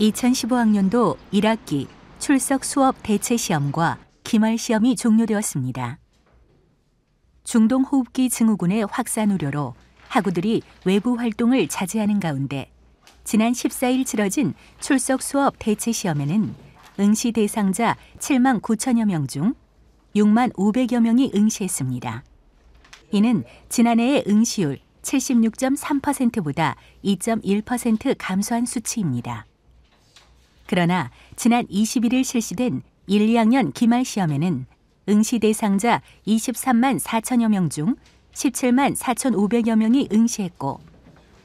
2015학년도 1학기 출석 수업 대체 시험과 기말 시험이 종료되었습니다. 중동 호흡기 증후군의 확산 우려로 학우들이 외부 활동을 자제하는 가운데 지난 14일 치러진 출석 수업 대체 시험에는 응시 대상자 7만 9천여 명 중 6만 500여 명이 응시했습니다. 이는 지난해의 응시율 76.3%보다 2.1% 감소한 수치입니다. 그러나 지난 21일 실시된 1, 2학년 기말 시험에는 응시 대상자 23만 4천여 명 중 17만 4,500여 명이 응시했고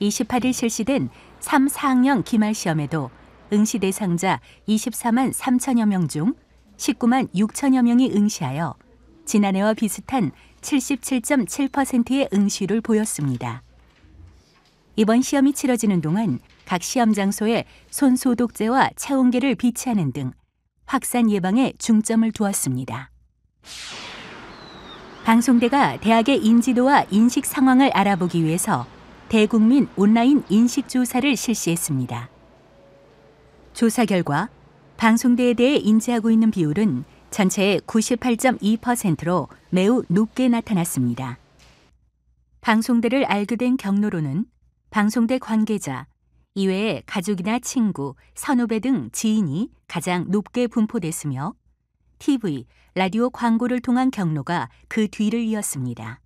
28일 실시된 3, 4학년 기말 시험에도 응시 대상자 24만 3천여 명 중 19만 6천여 명이 응시하여 지난해와 비슷한 77.7%의 응시율을 보였습니다. 이번 시험이 치러지는 동안 각 시험 장소에 손 소독제와 체온계를 비치하는 등 확산 예방에 중점을 두었습니다. 방송대가 대학의 인지도와 인식 상황을 알아보기 위해서 대국민 온라인 인식 조사를 실시했습니다. 조사 결과 방송대에 대해 인지하고 있는 비율은 전체의 98.2%로 매우 높게 나타났습니다. 방송대를 알게 된 경로로는 방송대 관계자, 이외에 가족이나 친구, 선후배 등 지인이 가장 높게 분포됐으며 TV, 라디오 광고를 통한 경로가 그 뒤를 이었습니다.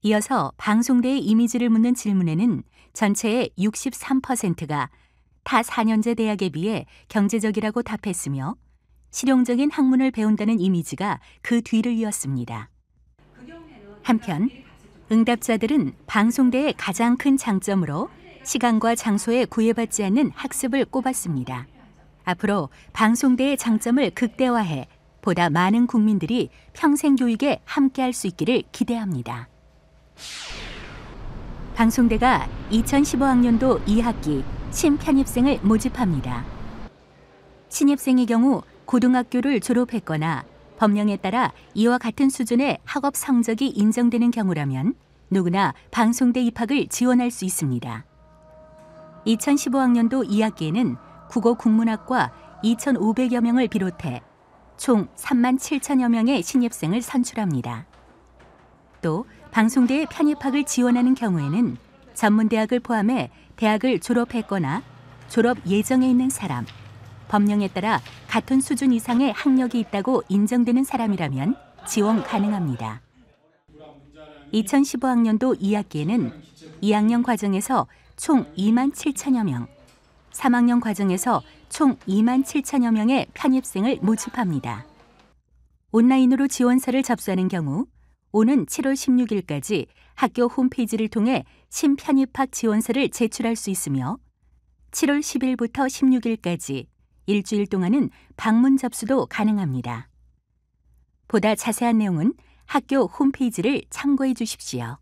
이어서 방송대의 이미지를 묻는 질문에는 전체의 63%가 타 4년제 대학에 비해 경제적이라고 답했으며 실용적인 학문을 배운다는 이미지가 그 뒤를 이었습니다. 한편 응답자들은 방송대의 가장 큰 장점으로 시간과 장소에 구애받지 않는 학습을 꼽았습니다. 앞으로 방송대의 장점을 극대화해 보다 많은 국민들이 평생 교육에 함께할 수 있기를 기대합니다. 방송대가 2015학년도 2학기 신편입생을 모집합니다. 신입생의 경우 고등학교를 졸업했거나 법령에 따라 이와 같은 수준의 학업 성적이 인정되는 경우라면 누구나 방송대 입학을 지원할 수 있습니다. 2015학년도 2학기에는 국어 국문학과 2,500여 명을 비롯해 총 3만 7천여 명의 신입생을 선출합니다. 또 방송대에 편입학을 지원하는 경우에는 전문대학을 포함해 대학을 졸업했거나 졸업 예정에 있는 사람, 법령에 따라 같은 수준 이상의 학력이 있다고 인정되는 사람이라면 지원 가능합니다. 2015학년도 2학기에는 2학년 과정에서 총 2만 7천여 명, 3학년 과정에서 총 2만 7천여 명의 편입생을 모집합니다. 온라인으로 지원서를 접수하는 경우 오는 7월 16일까지 학교 홈페이지를 통해 신편입학 지원서를 제출할 수 있으며 7월 10일부터 16일까지 일주일 동안은 방문 접수도 가능합니다. 보다 자세한 내용은 학교 홈페이지를 참고해 주십시오.